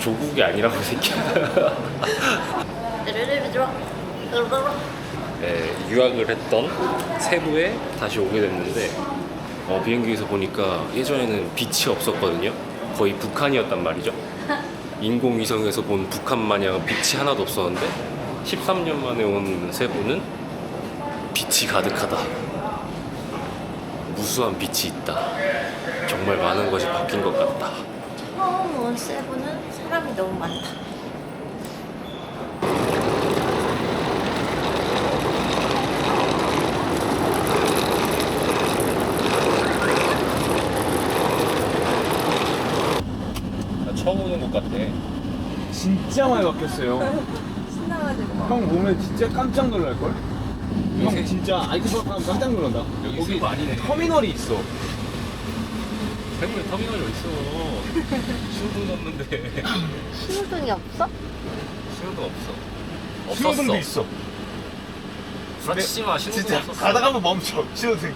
조국이 아니라고 이 새끼야. 네, 유학을 했던 세부에 다시 오게 됐는데 어, 비행기에서 보니까 예전에는 빛이 없었거든요. 거의 북한이었단 말이죠. 인공위성에서 본 북한 마냥 빛이 하나도 없었는데 13년 만에 온 세부는 빛이 가득하다. 무수한 빛이 있다. 정말 많은 것이 바뀐 것 같다. 처음 온 세븐은 사람이 너무 많다. 나 처음 오는 것 같아. 진짜 많이 바뀌었어요. 신나가지고 막. 형 보면 진짜 깜짝 놀랄걸? 형 진짜 가면 깜짝 놀란다. 여기 세부 아니네. 터미널이 있어. 세부에 터미널이 어딨어. 신호등 없는데. 신호등이 없어? 신호등 없어. 신호등도 있어. 부라치지 마. 신호등 진짜 없었어. 가다가면 멈춰. 신호등.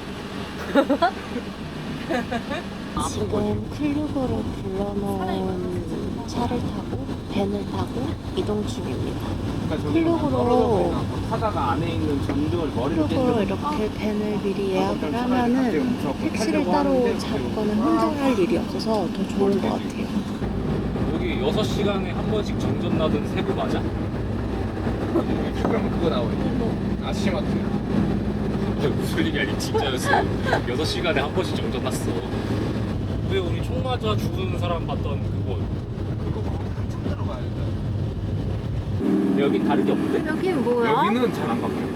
지금 클류브로 불러놓은 차를 타고 밴을 타고 이동 중입니다. 그러니까 클류브로 타다가 안에 있는 전등을 머리를 클류브로 이렇게 밴을 미리 예약을 하면은 택시를 따로 잡거나 혼자 할 일이 없어서 더 좋은 것 같아요. 여기 6시간에 한 번씩 정전 나던 세부 맞아? 그럼 그거 나와요. 아시마트. 무슨 일이 아니 진짜였어 6시간에 한 번씩 정전 났어 왜 우리 총 맞아 죽은 사람 봤던 그곳 찾으러 가야 돼. 여기 다른 게 없는데? 여긴 뭐야? 여기는 잘 안 바뀌어.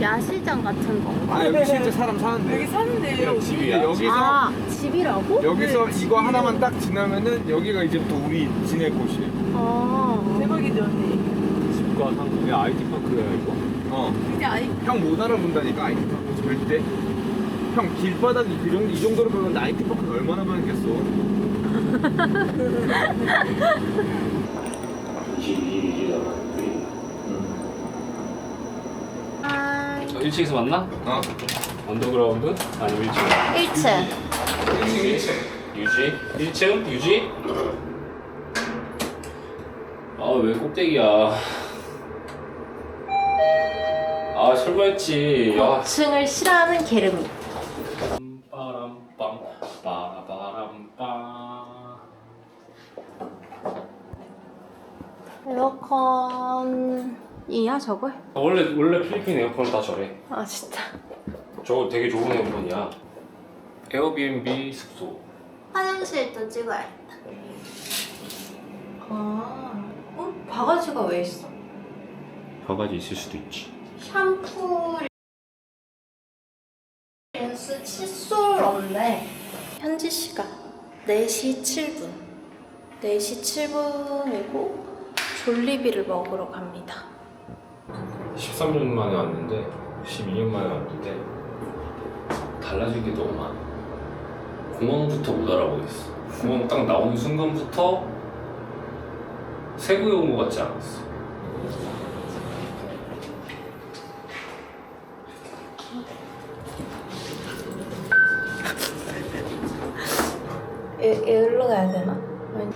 야시장 같은 건가? 아 여기 진짜 사람 사는데. 여기 사는데요. 집이야. 여기서 아, 집이라고? 여기서 이거 하나만 딱 지나면은 여기가 이제부터 우리 지낼 곳이에요. 아. 대박이죠, 언니. 집과 한국의 IT 파크야 이거 어. 이제 아이 형 못 알아본다니까 아이티 파크 절대. 형 길바닥이 그 정도 이 정도로 보면 아이티 파크는 얼마나 많겠어. 아, 1층에서 만나? 어. 언더그라운드? 아니면 1층? 1층. 1층 1층. 유지? 1층? 유지? 아 왜 꼭대기야 아 설마했지 아. 5층을 싫어하는 게르미. 빠람빰 빠라바람빰 에어컨 이야, 저걸? 원래 원래 필리핀 에어컨은 다 저래 아, 진짜. 저거 되게 좋은 에어컨이야 에어비앤비 숙소 화장실도 찍어야겠다. 아, 어? 바가지가 왜 있어? 바가지 있을 수도 있지 샴푸, 린스, 칫솔 없네. 현지 시간 4시 7분. 4시 7분이고 졸리비를 먹으러 갑니다. 13년 만에 왔는데 12년 만에 왔는데 달라진 게 너무 많아. 공항부터 못 알아보겠어. 공항 딱 나오는 순간부터 세부에 온 것 같지 않았어. 에, 여기로 가야 되나?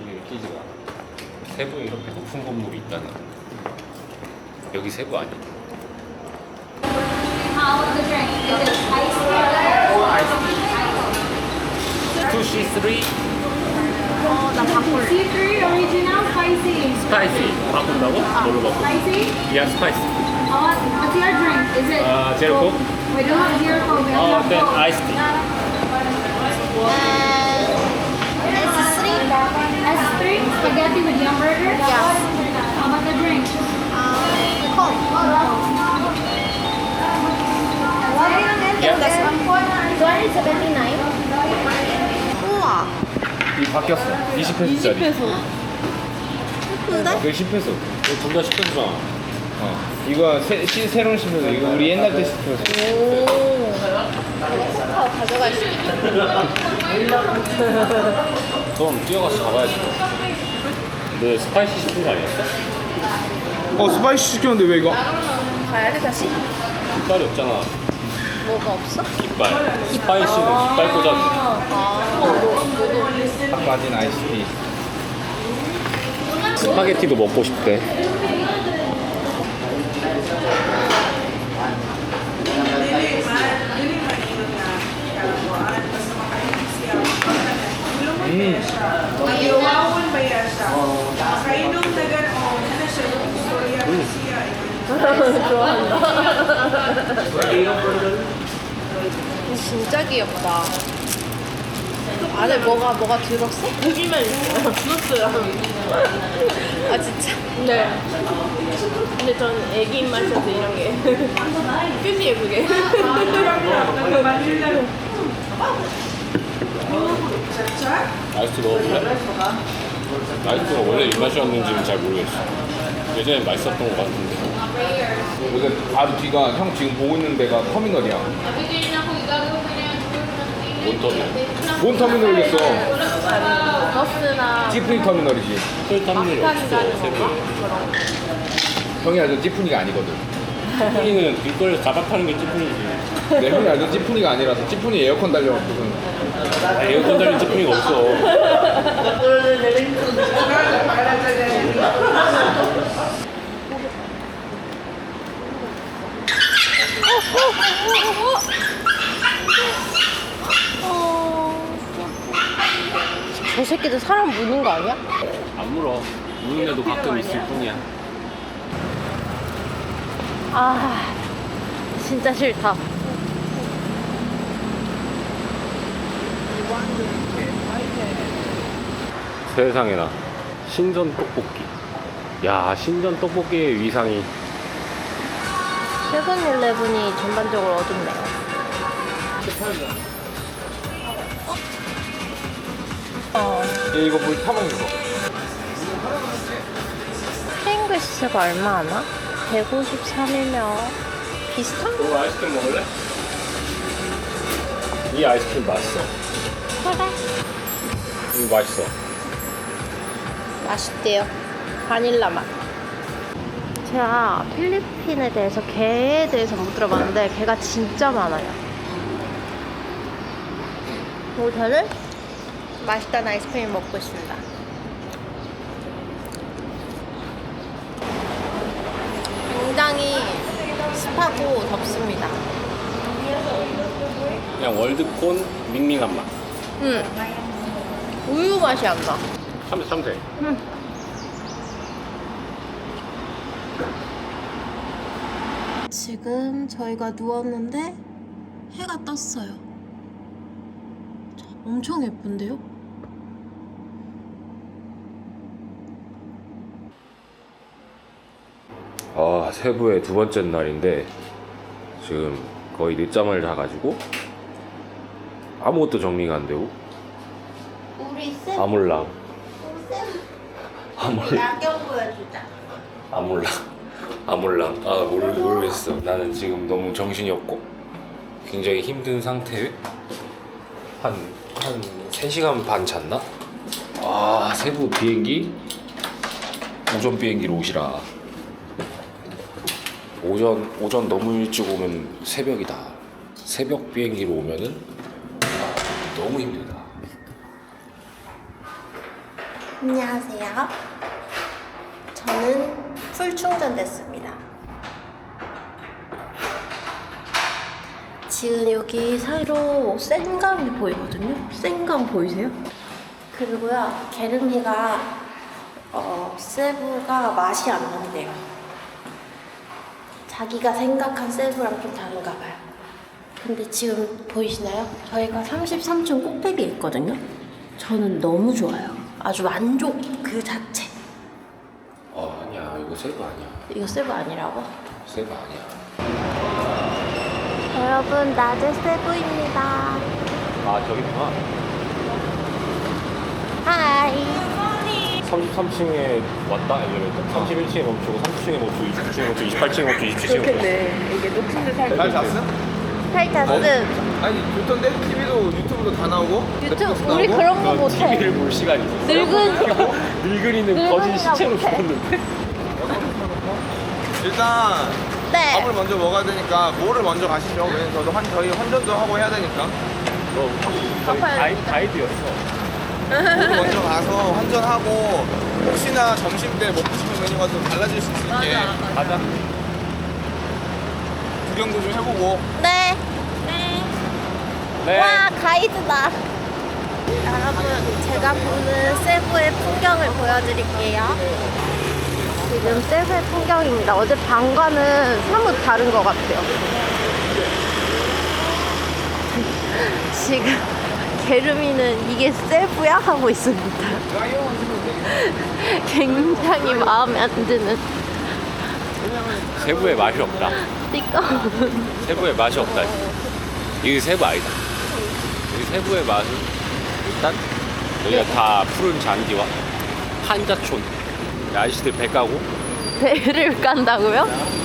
이게 느끼지가 않아. 세부에 이렇게 높은 건물이 있다는 거. 여기 세부 아니야 투시 쓰리 어, 나 바꿀래. C3 original spicy. 스파이시 바꾼다고? 뭘로 바꿔? Spicy? 야 스파이시 Uh, what's your drink? Is it? 아 제로 코? We don't have zero coke. we 어, have then Coke. iced tea. S3? S3 spaghetti with yum burger. Yes. How about the drink? 아, 컵. Yeah. That's one. 279? 우와, 이 바뀌었어. 20페소짜리. 20페소. 예쁜데? 이거 10페소. 둘다 10분이잖아 어. 이거 새, 시, 새로운 10페소. 이거 우리 옛날 때 10페소. 오. 소파 가져갈 수 있다. 그럼 뛰어가서 잡아야지 너 스파이시 시킨 거 아니었어? 어 스파이시 시켰는데 왜 이거? 가야 돼, 다시? 색깔이 없잖아 뭐가 없어? 깃발. 스파이시는 깃발 꽂아도 딱 빠진 아이스티. 스파게티도 먹고 싶대. 진짜 귀엽다. 안에 뭐가 뭐가 들었어? 고기만 있어요. 주었어요. 아 진짜? 네. 근데 전 애기 입맛이어서 이런 게. 끝이 예쁘게. 아이스티 넣어볼래? 아이스티가 원래 입맛이었는지는 잘 모르겠어. 예전에 맛있었던 것 같은데. 여기 바로 뒤가 형 지금 보고 있는 데가 터미널이야. 몬터미널. 뭔 터미널이겠어? 버스나 찌푸니 터미널이지. 술 터미널이 없어, 세부에. 형이 알던 찌푸니가 아니거든. 찌푸니는 길거리에서 잡아타는 게 찌푸니지. 내 형이 알던 찌푸니가 아니라서 찌푸니 에어컨 달려갖거든. 에어컨 달린 찌푸니가 없어. 저 새끼들 사람 무는 거 아니야? 안 물어. 무는 애도 가끔 있을 뿐이야. 아 진짜 싫다. 세상에나. 신전 떡볶이. 야, 신전 떡볶이의 위상이. 세븐일레븐이 전반적으로 어둡네요. 어, 얘 이거 물 타먹는 거. 프링글스가 얼마 하나? 153이면 비슷한 거너 아이스크림 먹을래? 이 아이스크림 맛있어. 그래. 이거 맛있어. 맛있대요. 바닐라 맛. 제가 필리핀에 대해서 게에 대해서 못 들어봤는데 게가 진짜 많아요. 그리고 저는 맛있다는 아이스크림 먹고 있습니다. 굉장히 습하고 덥습니다. 그냥 월드콘 밍밍한 맛. 음. 우유 맛이 안 나. 참새 참 지금 저희가 누웠는데 해가 떴어요. 자, 엄청 예쁜데요? 아 세부의 두 번째 날인데 지금 거의 늦잠을 자가지고 아무것도 정리가 안 되고 우리 쌤 아몰랑 아몰랑 야경 보여주자. 아몰랑 아몰랑 아 모르, 모르겠어. 나는 지금 너무 정신이 없고 굉장히 힘든 상태에 한 한 3시간 반 잤나? 아 세부 비행기? 오전 비행기로 오시라. 오전 오전 너무 일찍 오면 새벽이다. 새벽 비행기로 오면은 아, 너무 힘들다. 안녕하세요. 저는 풀 충전됐습니다. 지금 여기 사이로 센감이 보이거든요. 센감 보이세요? 그리고요, 게르니가 어, 세부가 맛이 안 난대요. 자기가 생각한 세부랑 좀 다른가 봐요. 근데 지금 보이시나요? 저희가 33층 꼭대기에 있거든요. 저는 너무 좋아요. 아주 만족 그 자체. 어 아니야 이거 세부 아니야 이거 세부 아니라고? 세부 아니야 여러분, 낮에 세부입니다. 아 저기구나 하이. 33층에 왔다 엘리베이터 31층에 멈추고 30층에 멈추고 29층에 멈추고 28층에 멈추고 27층에 멈추고 이게 높은 데 살고. 잘 잤어? 아니 좋던데? TV도 유튜브도 다 나오고 유튜브, 우리 그런 거 못해. TV를 볼 시간이 있었어 늙은, 늙은이는 거진 시체로. 죽었는데 일단 네. 밥을 먼저 먹어야 되니까 뭐를 먼저 가시죠. 왜냐면 저도 환, 저희 환전도 하고 해야 되니까. 가이, 가이드였어. 뭐를 먼저 가서 환전하고 혹시나 점심 때 먹고 싶은 메뉴가 좀 달라질 수 있게 가자. 구경도 좀 해보고 네. 네. 와 가이드다. 여러분 제가 보는 세부의 풍경을 보여드릴게요. 지금 세부의 풍경입니다. 어제 방과는 사뭇 다른 것 같아요. 지금 게르미는 이게 세부야 하고 있습니다. 굉장히 마음에 안 드는 세부의 맛이 없다. 세부의 맛이 없다. 이게 세부 아니다. 이 세부의 맛은 일단 여기가 다 푸른 잔디와 한자촌. 아저씨들 배 까고 배를 깐다고요?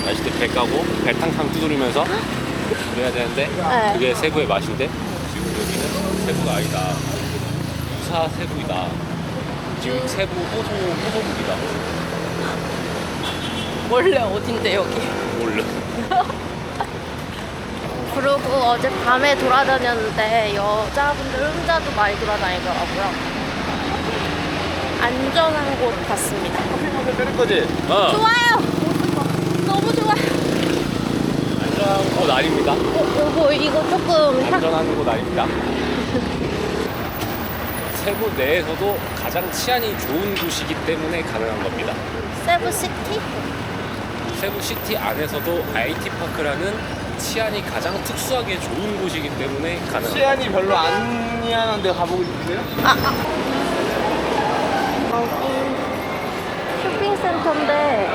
아저씨들 배 까고 배 탕탕 두드리면서 그래야 되는데 네. 그게 세부의 맛인데 지금 여기는 세부가 아니다. 유사 세부이다. 지금 세부 호소 호소국이다. 원래 어딘데 여기? 몰라. 그리고 어제 밤에 돌아다녔는데 여자분들 혼자도 많이 돌아다니더라고요. 안전한 곳 같습니다. 커피 때릴 거지? 어. 좋아요. 너무 좋아요. 안전한 곳 아닙니다. 어, 이거 이거 조금 향. 안전한 곳 아닙니다. 세부 내에서도 가장 치안이 좋은 곳이기 때문에 가능한 겁니다. 세부 시티? 세부 시티 안에서도 IT 파크라는 치안이 가장 특수하게 좋은 곳이기 때문에 가능합니다. 시안이 별로 안 미안한데 가보고 싶으세요? 여기 쇼핑센터인데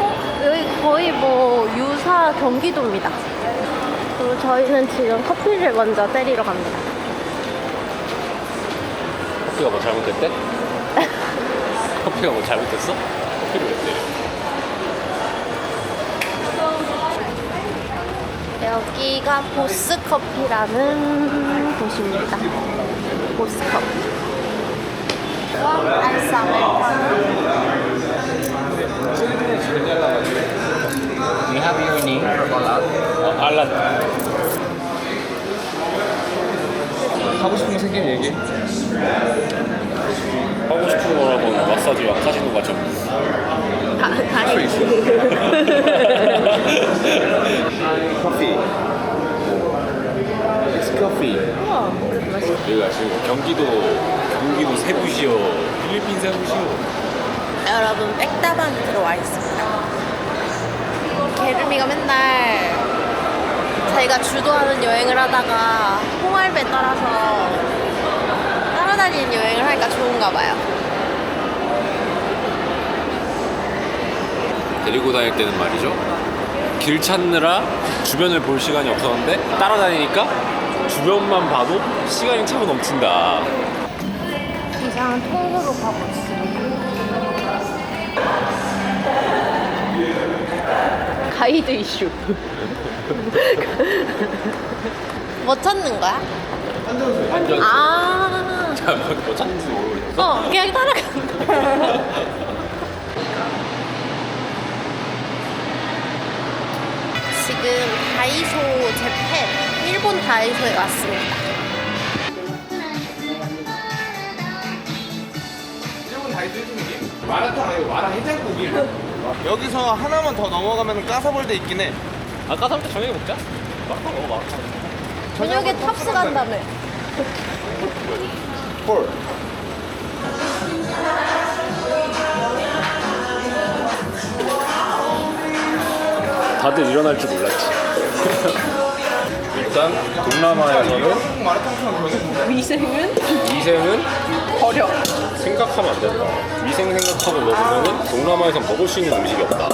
어? 여기 거의 뭐 유사 경기도입니다. 그리고 저희는 지금 커피를 먼저 때리러 갑니다. 커피가 뭐 잘못됐대? 커피가 뭐 잘못됐어? 커피를 왜 때려? 여기가 보스커피라는 곳입니다. 보스커피. 아이스 아메리카노. We have evening. 어, 알란. 가고 싶은 거 생기면 얘기해. 하고 싶은 거라고 마사지와 카지노가 좀. 다. 커피. 믹스 커피. 여기가 지금 경기도 경기도 세부시오 필리핀 세부시오 여러분 백다방 들어와 있습니다. 게르미가 맨날 자기가 주도하는 여행을 하다가 홍알배 따라서 따라다니는 여행을 하니까 좋은가 봐요. 데리고 다닐 때는 말이죠 길 찾느라 주변을 볼 시간이 없었는데 따라다니니까 주변만 봐도 시간이 차고 넘친다 이상한 통로로 가고 있어요. 가이드 이슈. 뭐 찾는 거야? 아, 뭐 찾는지 모르겠어 어, 그냥 따라가는 거야. 지금 다이소 재팬, 일본 다이소에 왔습니다. 일본 다이소 해장국이? 마라탕 아니고 마라 해장국이. 여기서 하나만 더 넘어가면 까사볼데 있긴 해. 아까 사람때 저녁에 먹자 먹어 마라탕 저녁에 탑스 간다며. 볼. 다들 일어날 줄 몰랐지 일단 동남아에서는. 위생은? 위생은 버려. 생각하면 안 된다 위생 생각하고 먹으면 동남아에서 먹을 수 있는 음식이 없다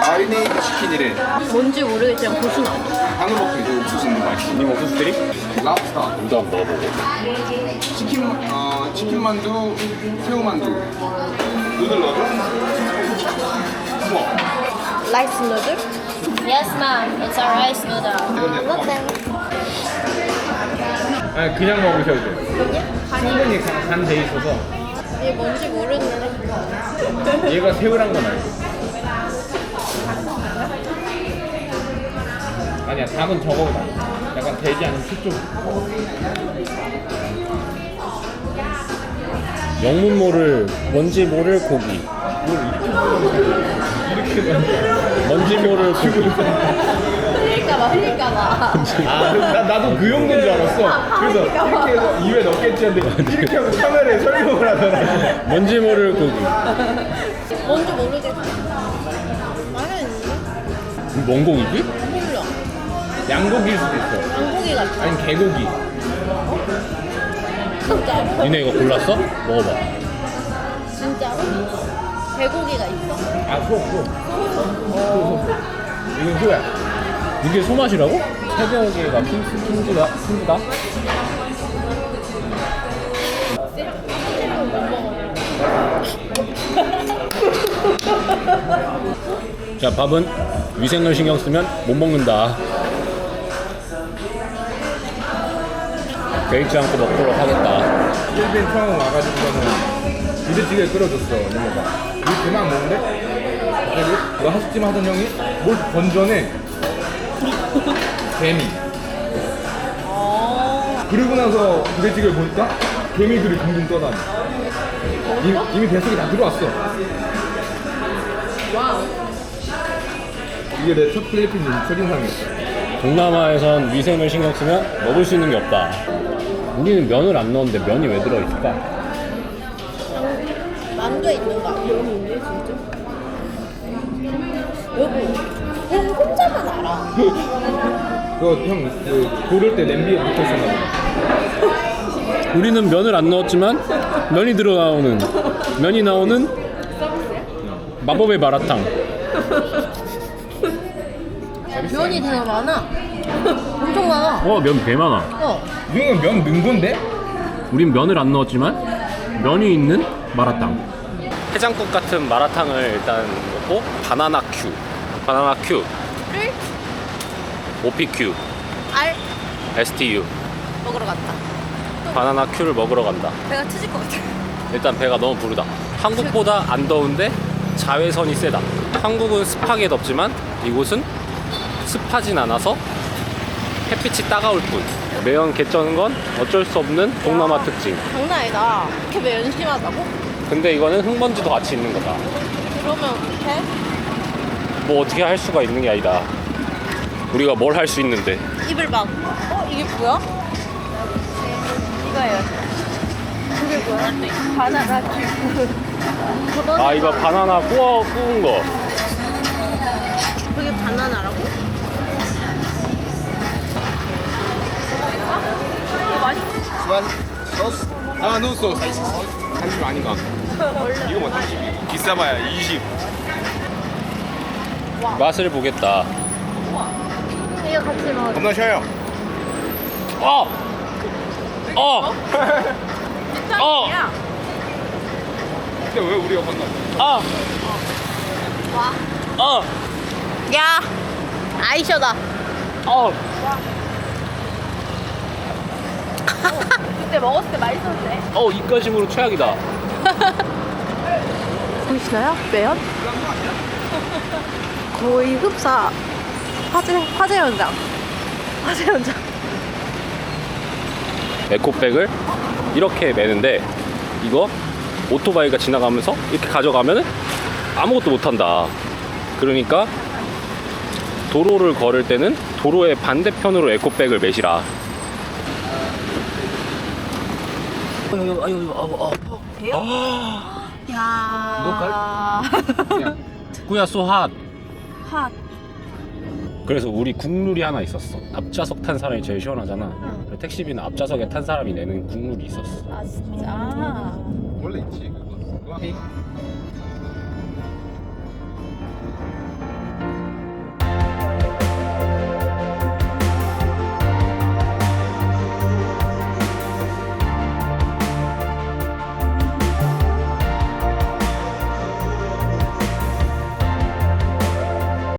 마리네이드 치킨이래. 뭔지 모르겠지만 고수 나와. 방금 먹고 이제 옥수수 있는 거 맛있어. 니 옥수수 드립? 랍스터. 우도 한번 먹어보고 치킨, 어, 치킨 만두, 새우 만두. 누들 넣어줘? 우와. 라이스 누들? Yes, ma'am. It's a rice noodle. 어때? 아니, 그냥 먹으셔도 돼. 충분히 간 돼 있어서. 이게 뭔지 모르는데. 얘가 새우란 건 알고. 아니야 닭은 저거보다 약간 돼지 아니면 수쪽 영문 모를 뭔지 모를 고기. 뭔지 모를 고기. 흘릴까봐 흘릴까봐. 아 나, 나도 그 정도인 줄 알았어 그래서 이렇게 해서 입에 넣겠지 했는데 이렇게 하고 카메라에 설명을 하더라 뭔지 모를 고기. 뭔지 모르겠어. 말은 뭔 고기지? 몰라. 양고기일 수도 있어 양고기 같아. 아니면 개고기 진짜로? 니네 이거 골랐어? 먹어봐. 진짜로? 개고기가 있어? 아 소소 이건 소야 이게 소맛이라고? 새벽에가 핑- 핑지다? 핑지다? 자 밥은 위생을 신경 쓰면 못 먹는다 개의치 않고 먹도록 하겠다 필리핀 처음 와가지고서는 부대찌개 끓여줬어 이모가 이거 그만 먹는데 갑자기 이거 하숙집 하던 형이 뭘 건져내 개미. 그러고 나서 부대찌개를 보니까 개미들이 둥둥 떠다니 이미, 이미 뱃속에 다 들어왔어. 이게 내 첫 필리핀 첫인상이었어. 동남아에선 위생을 신경 쓰면 먹을 수 있는 게 없다. 우리는 면을 안 넣었는데 면이 왜 들어있을까? 만두에 있는 거 아니야? 여기 있네 진짜. 여보, 형 혼자만 알아. 그거 형 그 고를 때 냄비에 붙어 있었나 보다 우리는 면을 안 넣었지만 면이 들어나오는 면이 나오는 마법의 마라탕 면이 되게 많아. 엄청 많아. 어 면 개 많아 어. 이 형은 면 넣은 건데? 우린 면을 안 넣었지만 면이 있는 마라탕 해장국 같은 마라탕을 일단 먹고 바나나 큐 바나나 큐 를 OPQ 알 STU 먹으러 갔다. 바나나 큐를 먹으러 간다 배가 터질 것 같아. 일단 배가 너무 부르다 한국보다 안 더운데 자외선이 세다 한국은 습하게 덥지만 이곳은 습하진 않아서 햇빛이 따가울 뿐 매연 개쩌는 건 어쩔 수 없는 동남아 특징 장난 아니다. 이렇게 왜 연심하다고? 근데 이거는 흙먼지도 같이 있는 거다 그러면 어떡해? 뭐 어떻게 할 수가 있는 게 아니다 우리가 뭘 할 수 있는데 입을 막. 어 이게 뭐야? 이거예요. 그게 뭐야? 바나나 큐. 저거는 아 이거 바나나 구워 구운 거 그게 바나나라고? 아, 넣었어. 30 아닌가? 이거 뭐 30? 비싸봐야 20. 맛을 보겠다 이거 같이 먹어. 겁나 쉬어요. 어! 어! 어! 근데 왜 우리가 건너? 어! 어! 야 아이셔다. 어! 그때 먹었을 때 맛있었는데. 어 입가심으로 최악이다 보이시나요? 매연? 거의 흡사. 화재 화재 현장. 화재 현장. 에코백을 이렇게 매는데 이거 오토바이가 지나가면서 이렇게 가져가면은 아무것도 못한다. 그러니까 도로를 걸을 때는 도로의 반대편으로 에코백을 매시라. 야. 꾸야 소핫 핫. 그래서 우리 국룰이 하나 있었어 앞좌석 탄 사람이 제일 시원하잖아 그래서 택시비는 앞좌석에 탄 사람이 내는 국룰이 있었어 아 진짜. 원래 있지, 그거.